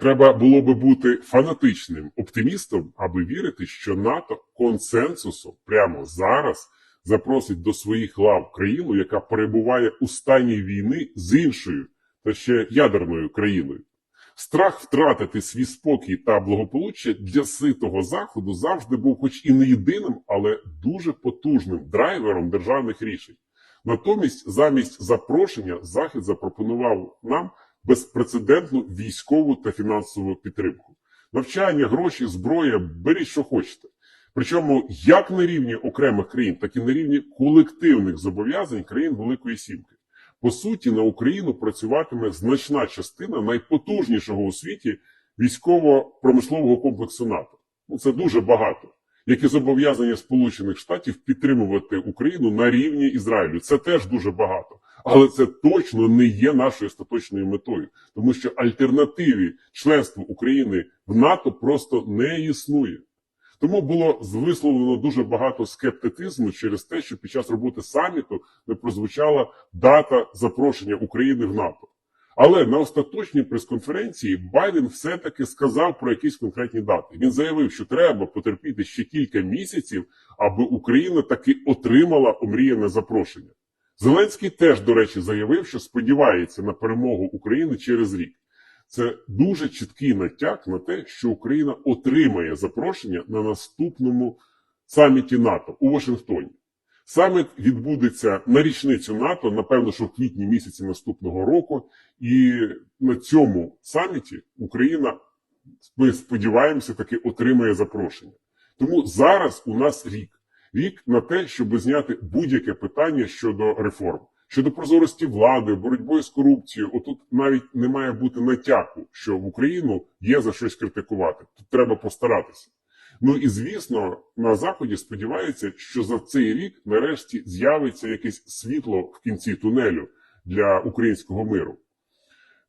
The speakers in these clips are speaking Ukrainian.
Треба було би бути фанатичним оптимістом, аби вірити, що НАТО консенсусом прямо зараз запросить до своїх лав країну, яка перебуває у стані війни з іншою та ще ядерною країною. Страх втратити свій спокій та благополуччя для ситого заходу завжди був, хоч і не єдиним, але дуже потужним драйвером державних рішень. Натомість, замість запрошення, Захід запропонував нам безпрецедентну військову та фінансову підтримку. Навчання, гроші, зброя, беріть, що хочете. Причому як на рівні окремих країн, так і на рівні колективних зобов'язань країн Великої Сімки. По суті, на Україну працюватиме значна частина найпотужнішого у світі військово-промислового комплексу НАТО. Ну, це дуже багато. Як і зобов'язання Сполучених Штатів підтримувати Україну на рівні Ізраїлю. Це теж дуже багато. Але це точно не є нашою остаточною метою, тому що альтернативі членству України в НАТО просто не існує. Тому було висловлено дуже багато скептицизму через те, що під час роботи саміту не прозвучала дата запрошення України в НАТО. Але на остаточній прес-конференції Байден все-таки сказав про якісь конкретні дати. Він заявив, що треба потерпіти ще кілька місяців, аби Україна таки отримала омріяне запрошення. Зеленський теж, до речі, заявив, що сподівається на перемогу України через рік. Це дуже чіткий натяк на те, що Україна отримає запрошення на наступному саміті НАТО у Вашингтоні. Саміт відбудеться на річницю НАТО, напевно, що в квітні місяці наступного року, і на цьому саміті Україна, ми сподіваємося, таки отримає запрошення. Тому зараз у нас рік. Рік на те, щоб зняти будь-яке питання щодо реформ, щодо прозорості влади, боротьбою з корупцією. Отут навіть не має бути натяку, що в Україну є за щось критикувати. Тут треба постаратися. Ну і звісно, на заході сподіваються, що за цей рік нарешті з'явиться якесь світло в кінці тунелю для українського миру.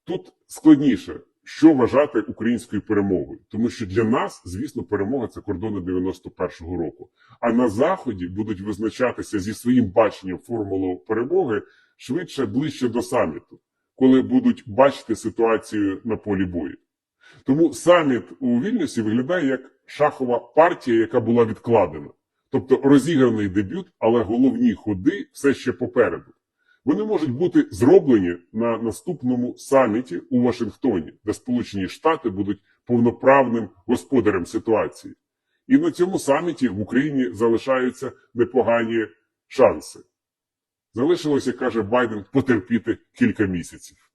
Тут складніше, що вважати українською перемогою, тому що для нас, звісно, перемога це кордони 91-го року. А на заході будуть визначатися зі своїм баченням формулу перемоги швидше ближче до саміту, коли будуть бачити ситуацію на полі бою. Тому саміт у Вільнюсі виглядає як шахова партія, яка була відкладена. Тобто розіграний дебют, але головні ходи все ще попереду. Вони можуть бути зроблені на наступному саміті у Вашингтоні, де Сполучені Штати будуть повноправним господарем ситуації. І на цьому саміті в Україні залишаються непогані шанси. Залишилося, каже Байден, потерпіти кілька місяців.